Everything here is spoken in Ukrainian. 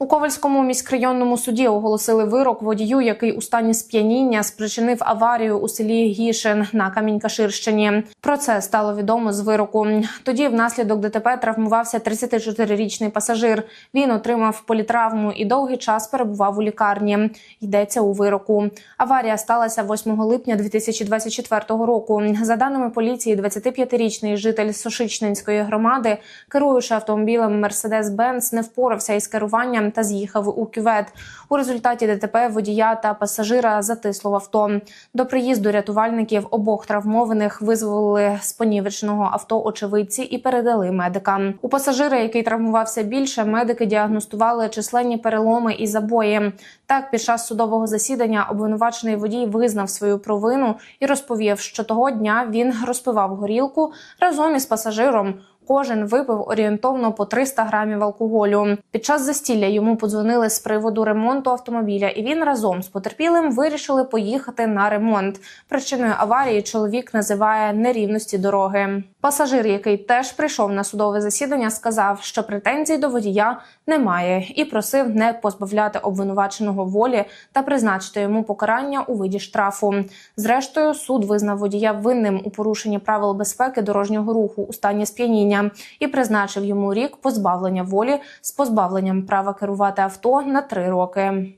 У Ковальському міськрайонному суді оголосили вирок водію, який у стані сп'яніння спричинив аварію у селі Гішин на Камінь-Каширщині. Про це стало відомо з вироку. Тоді внаслідок ДТП травмувався 34-річний пасажир. Він отримав політравму і довгий час перебував у лікарні. Йдеться у вироку. Аварія сталася 8 липня 2024 року. За даними поліції, 25-річний житель Сошичненської громади, керуючи автомобілем Mercedes-Benz, не впорався із керуванням та з'їхав у кювет. У результаті ДТП водія та пасажира затисло в авто. До приїзду рятувальників обох травмованих визволили з понівеченого авто очевидці і передали медикам. У пасажира, який травмувався більше, медики діагностували численні переломи і забої. Так, під час судового засідання обвинувачений водій визнав свою провину і розповів, що того дня він розпивав горілку разом із пасажиром. Кожен випив орієнтовно по 300 грамів алкоголю. Під час застілля йому подзвонили з приводу ремонту автомобіля, і він разом з потерпілим вирішили поїхати на ремонт. Причиною аварії чоловік називає нерівності дороги. Пасажир, який теж прийшов на судове засідання, сказав, що претензій до водія немає і просив не позбавляти обвинуваченого волі та призначити йому покарання у виді штрафу. Зрештою, суд визнав водія винним у порушенні правил безпеки дорожнього руху у стані сп'яніння і призначив йому рік позбавлення волі з позбавленням права керувати авто на три роки.